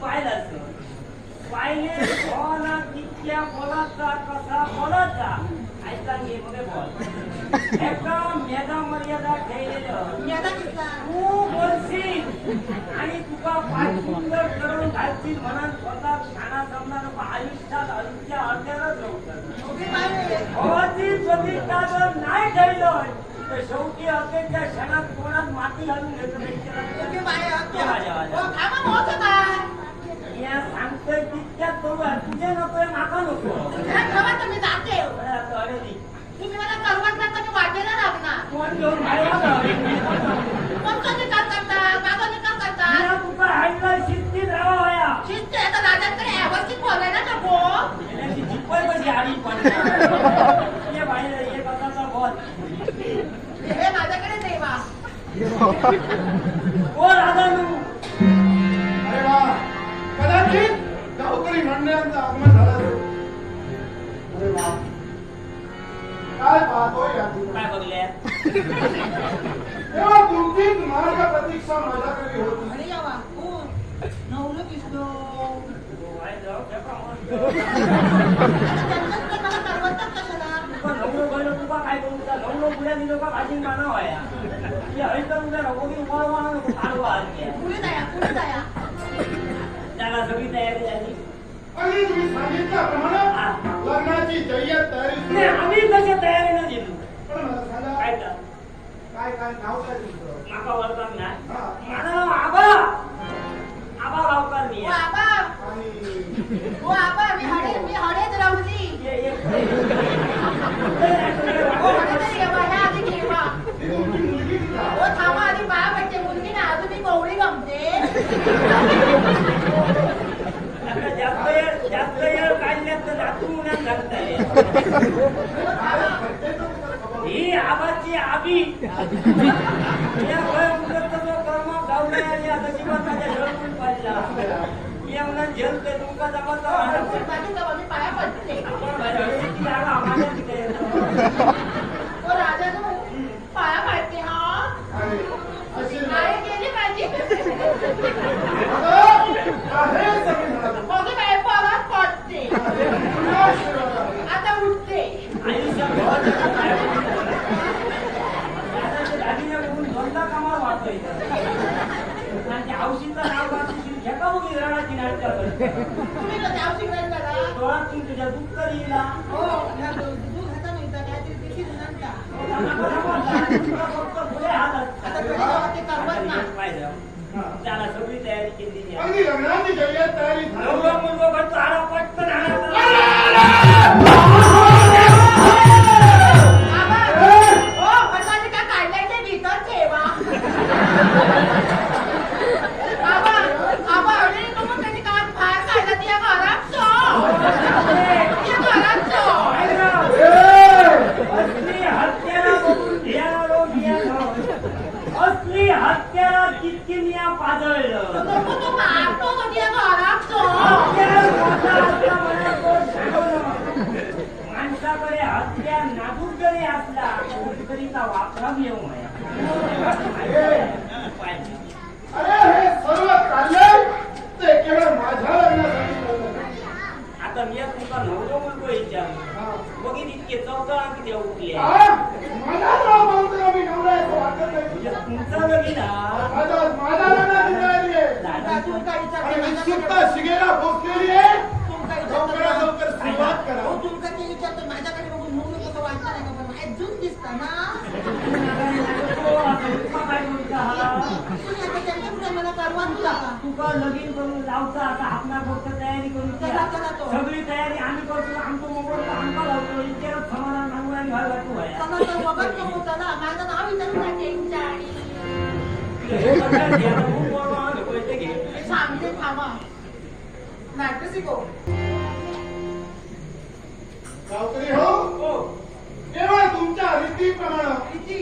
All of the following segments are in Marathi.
पाहिलं पाहिले बोला कितक्या बोलाचा कसा बोलाचा ऐका घे मध्ये बोल एका मेधा मर्यादा ठेवलेलं तू बोलशील आणि तुका पाच सुंदर करून घालशील म्हणून स्वतः खाना जमणार पण आयुष्यात आयुष्या अर्ध्यालाच राहतात भवाची प्रतिष्ठा जर नाही ठेवलं तर शेवटी अखेरच्या क्षणात कोणात माती घालून घेतो या सांगतोय तितक्यात बरोबर तुझे नकोय माका नको अरे रे. कोण घेऊन बाहेर आला? या तुका हाडला शिस्तीत राहावा वया. याची जिप्पल कशी आली पण. ये बाहेर ये कसाचा बोल. ओ राधानू. अरे गावकरी मंडळांचं आगमन झालं असेल. अरे वा काय पाहतोय या ठिकाणी? काय बघल्या? तेव्हा तुमची मार्ग प्रतीक्षा माझ्याकडे होती ओ, बाहेर जाऊ, फेका मग. तुका नवरो बैलो तुका काय करू तुका नवरो पुढे दिलो का भाजी माना वया. ये हयतर उद्या नको की उभा उभा नको, काढवा आजच्या. त्याला सगळी तयारी झाली आणि तुम्ही सांगितल्याप्रमाणे लग्नाची जय्यत तयारी नाही, आम्ही तयारीनं पण मला सांगा काय तर काय काय नाव काय तुमचं माका वळखाक नाही हा. माझं नाव आबा आबा गावकर मी आहे. आणि ये, ये. ती तुमची मुलगी किती आहे? आता जास्त वेळ जास्त वेळ काढल्यात तर रात्री उन्हात घालताय काय प्रत्येक खबर. ही आबाची आबी या वय मुदत जो कर्म गावला आणि आता जीवन माझ्या झळकून पाडला या उन्हात झेलते तुमका जमाचा आपण माझ्या हळदीची जागा आम्हाला तिथे येतो. पाया पाडते हा आणि अशी काय केली पाहिजे अगं, आहे जमीन हात. मग काय परत पडते आहे आशीर्वाद आहे. आता उठते आयुष्यात भावाच्या काय दादाच्या दाढीने बघून दोनदा कामाला वाटतोय आणि त्या औषधीचं नाव वाचून घेका बघी रणाची नाटकं करते. तुम्ही कधी औषध नाही करा डोळ्यातून तुझ्या दुःख येईला हो या दूध खाता नाही तर काहीतरी पिशी नंतर फक्त पुढे हात आता पुढे जाऊ ते करमत नाही. पाहिजे हा. त्याला सगळी तयारी केली आहे. अगदी लग्नाची जय्यत तयारी नवरा झाली. मुलगा घडतो, आला पटकन आला. बाबा हो पटाने का काढलाय ते भीतर ठेवा बाबा बाबा अरे तुम्ही कधी का बाहेर काढला त्या घरात सो त्या घरात सो असली हत्याला बघून ध्यानालो मियानो. असली हत्याला कितकी मिया पाजळलं नको तू मारतो तो त्या घरात सो हत्यार मोठा असला म्हणे तो सांगणं. माणसाकडे हत्यार नाजूक जरी असला तरी त्या वापरात येऊ नये पाहिजे. अरे हे सर्व चाललंय ते केवळ माझ्या लग्नासाठी चाललंय. आता मी तुमचा नवरो मुलगो विचारलो हा. बघित इतके चौदा किती उठले हा? मला नाव बोलतोय मी नवरा आहे, तो वाटत नाही म्हणजे तुझ्या. तुमचं लगीन हा. माझा- माझ्या लग्नाची तयारी आहे. तुला तू काय आणि विचारते उत्सुकता शिगेला पोचलेली आहे तू काय लवकरात लवकर विचारते सुरुवात करा हो तुमका ते विचारतो माझ्याकडे बघून नवरू कसं वाटणार आहे का पण अजून दिसतं ना तो आता तुका काय बोलता हा? तुम्ही आता लागा तुका लगीन करून लावता आता आपला फक्त तयारी करून करा, करा तो. सगळी तयारी आम्ही करतो आमचं मोबाईल आमका लावतो इतक्यात समाधान सांगू आणि घाल घालतो आहे. तर माझं नाव विचारून हे बोलवा, आणि. सांगते थांबा. नाट्य शिको गावकरी हो. हो. केवळ तुमच्या रीतीप्रमाणे हे माझं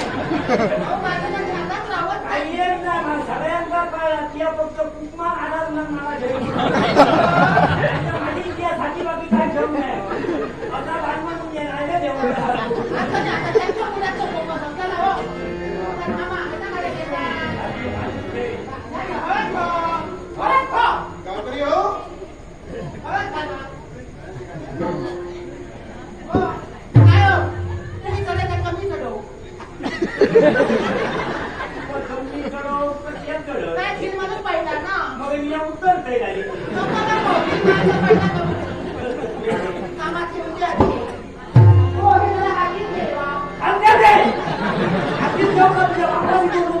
सगळ्यांना फक्त उपमान आधार मला काय सिनेमातच पडला ना मग मी उतरते गाडी नको नको, सिनेमातला पडला नको. कामाची उद्या आहे. हो, हे जरा हाकीम देवा. आणि त्या ते, आजची चौकात तुझ्या बापाची चौक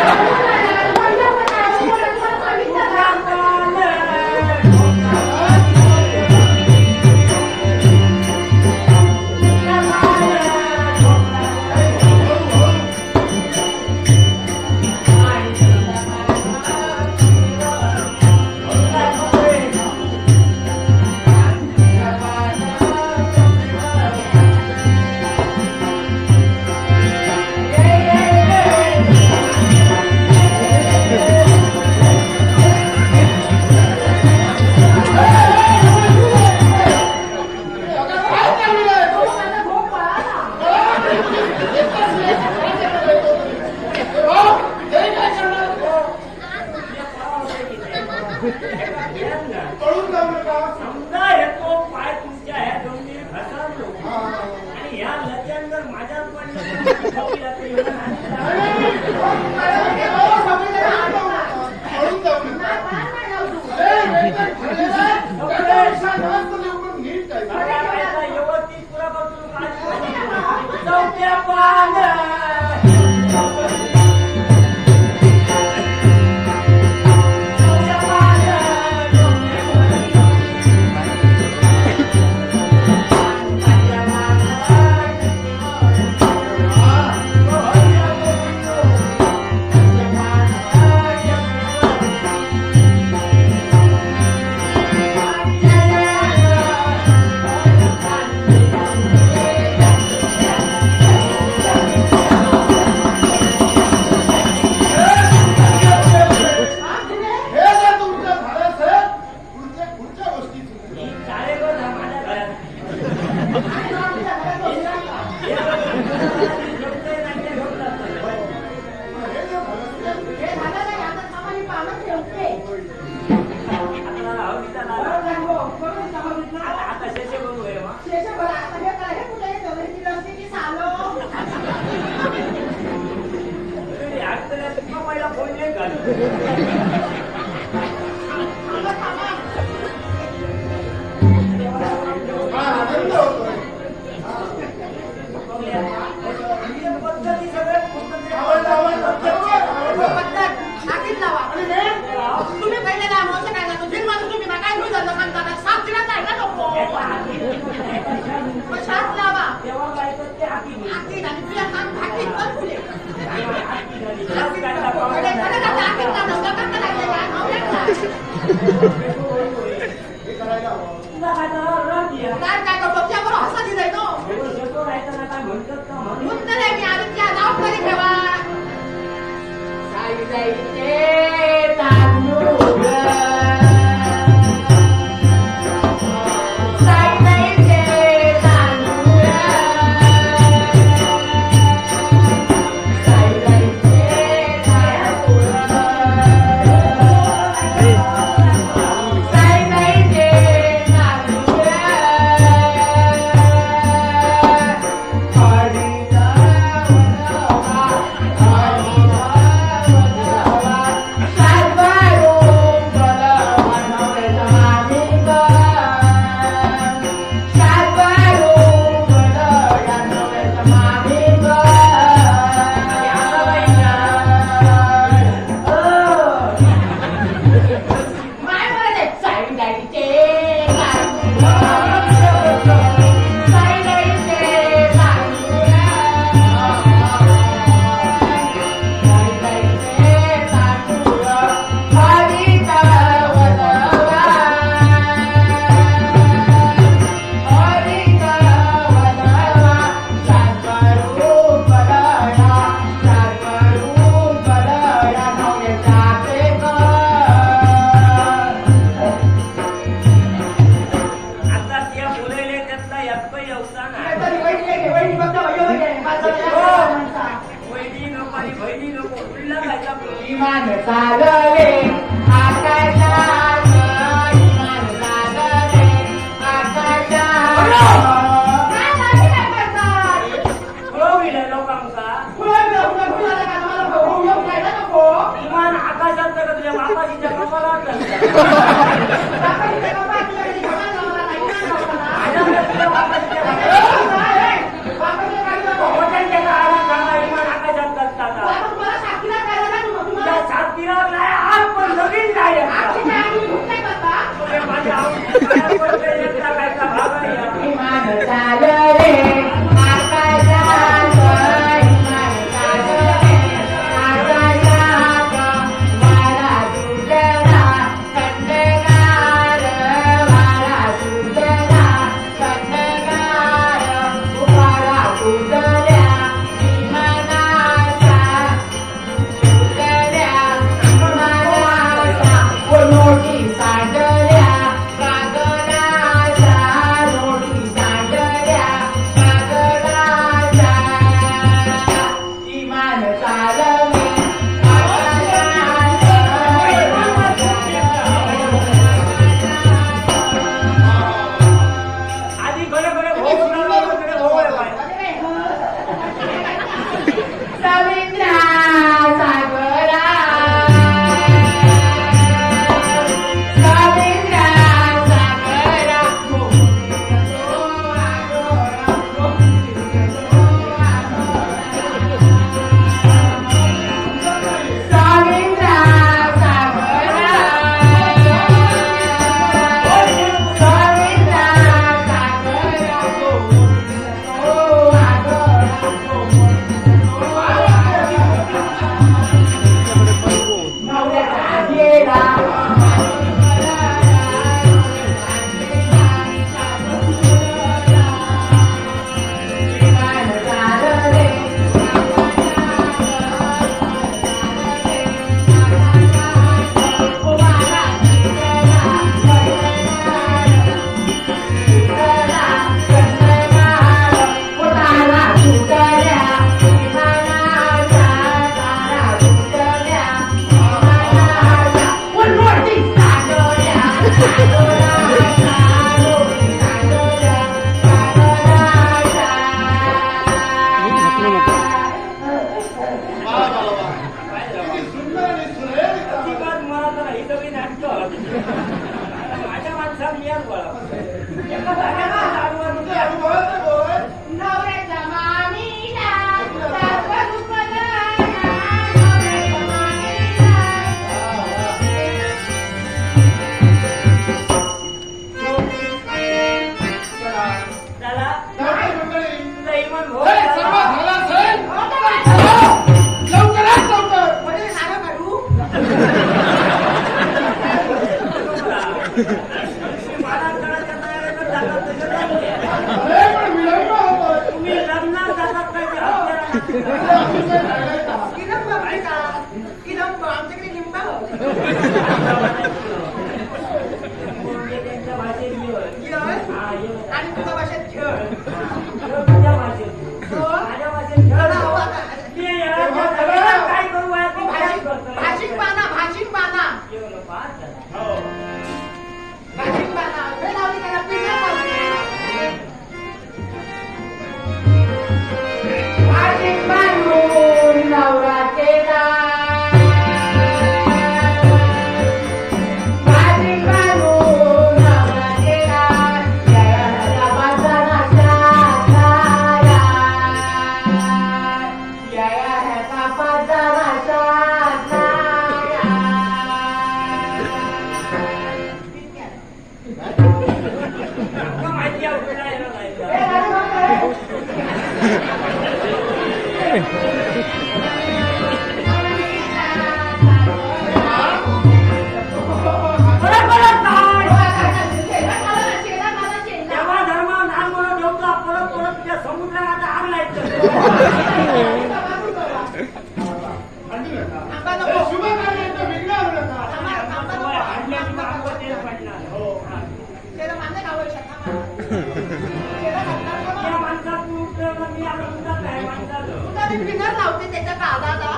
लावते त्याच्या कानाला.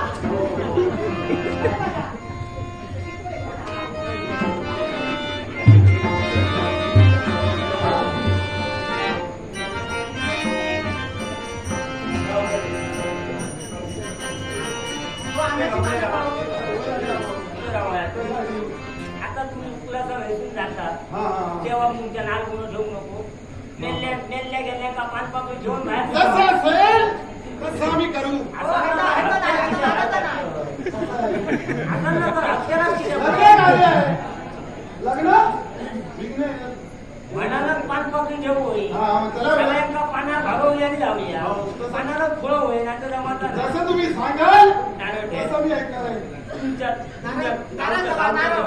आता तुम्ही मुलाचा नाल गुण ठेवू नको. मेल्या मेल्या गेल्या का पाच पाकळी घेऊन बाहेर असं आम्ही करू. लग्न? मनाला पान पाकळी घेऊ होईल पाना भागवूया आणि जाऊया. पानाला फुळं होईल आता जमाता जसं तुम्ही सांगाल तुमच्या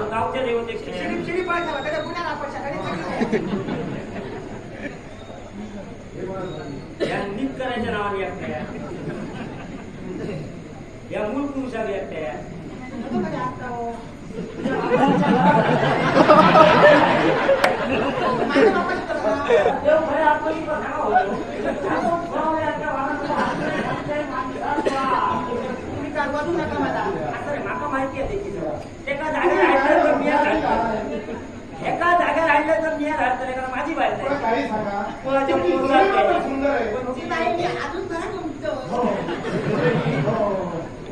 गावच्या देवते शिडी पाहिजे पुण्याला आपण सकाळी Kur'an yapmaya. Ya mulk musab yapmaya. Ano ba yata o? Yung kaya ako yung pagkao. Ako, kaya ako yung pagkao. Hindi ka, wala na kamada. Asa rin, ako mahikiya dikito. Teka, dahil ay, pero, एका जागेवर आणलं तर मी राहतो कारण माझी बाहेर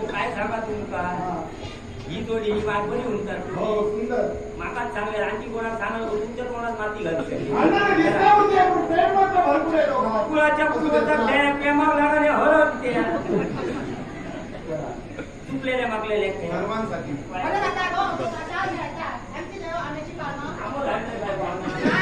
काय सांगा तुमका ही जोडी ही बाग बरी होऊन उमतात माका चांगले आणखी कोणाला सांगा तुमच्या कोणाला माती घालते कुळाच्या कुटुंबाचा प्रेमाक लागले हरत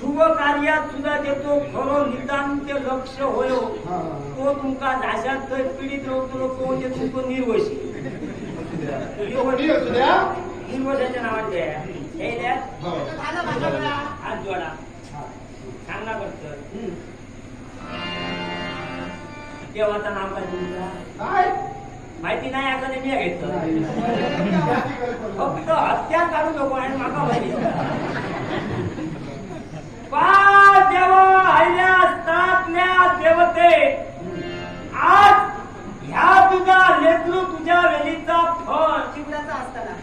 शुभ कार्यात सुद्धा देतो खरो निदान ते लक्ष होयो. तो तुमका जाशात थंय पीडित रोवतलो तो म्हणजे तुमको निर्वशी निर्वशाच्या नावाचे हे. हात जोडा. हा. सांगा हम्म. देवाचं नाव काय तुमचा? माहिती नाही आता मी कल्पना. फक्त हत्या काढू नको आणि माका माहिती पाच देवा हल्ल्या स्थापल्या देवते. आज ह्या तुझा लेकरू तुझ्या वेलीचा फळ. चिवड्याचा असताना.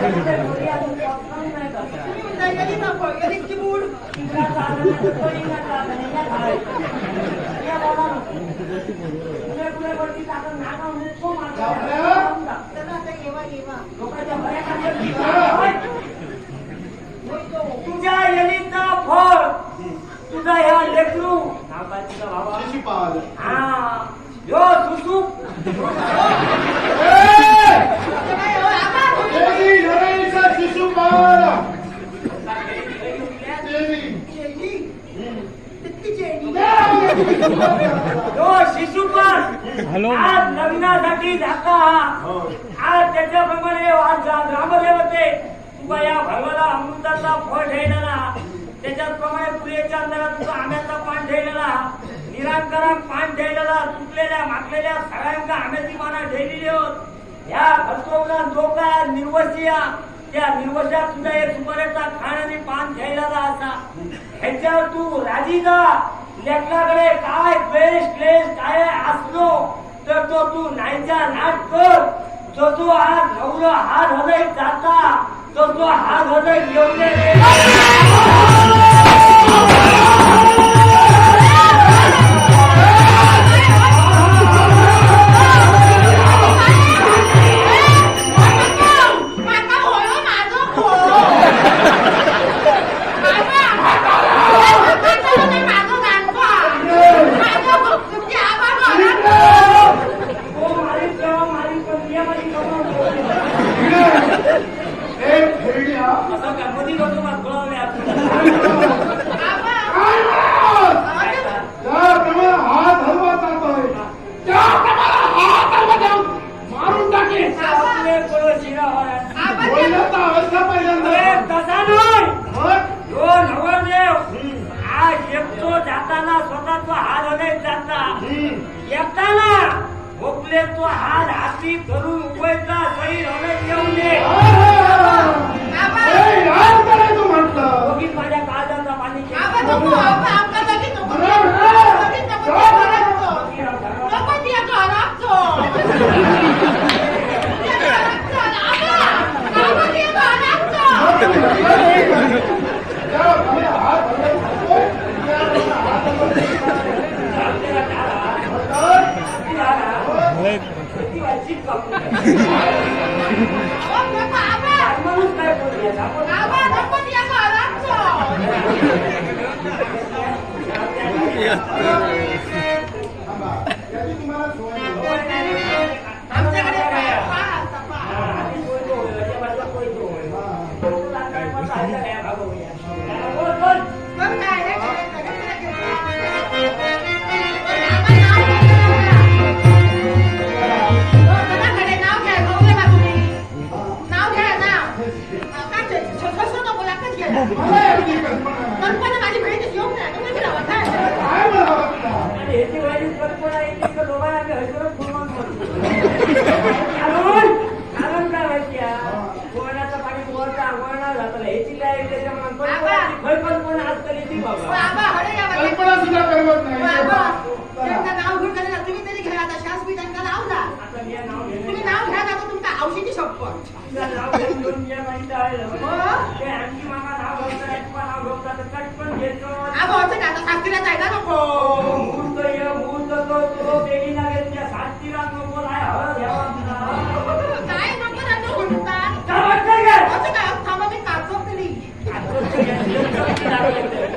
चिवड्याचा तुम्ही म्हणताय कधी नको, कधी चिमूड. चला आता येवा, येवा. तुझ्या येलीचा फळ तुझा ह्या लेकरू नाव काय तुझा बाबा शिशीपाल. हा यो सुसुक ए! चला, येवा, आबा, तुम्ही- देवी नरेशा शिशुपाल. देवी. जेली. तितकी जेली. यो शिशुपाल आज लग्नासाठी जाता हो. आज त्याच्याप्रमाणे आज जा- ग्रामदेवते तुका या भावाला अमृताचा फळ ठेवलेला त्याच्याचप्रमाणे पुरेच्या अंधारात तुझा आंब्याचा पान ठेवलेला निरांकारात पान ठेवलेला तुटलेल्या मागलेल्या सगळ्यांका आंब्याची माना ठेवलेली होत. या खर्चवला जो काय निर्वसिया त्या निर्वशात सुद्धा एक सुपाऱ्याचा खाण आणि पान ठेवलेला असा. ह्याच्यावर तू राजी जा लेखनाकडे काय द्वेष क्लेश काय असलो तर तो तू नाहीचा नाट कर. जो तो आज नवरा हात हृदय जाता तो तो हात हृदय घेऊन ये रे. माका तुमच्या औषधी शपथ. आबा, असं काय, आता सासरीला जायला नको. काय नको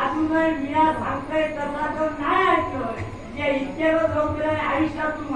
अजूनही मिया सांगतोय तसा तो नाही ऐकलोय जे इतक्यावर जाऊन आयुष्यात तू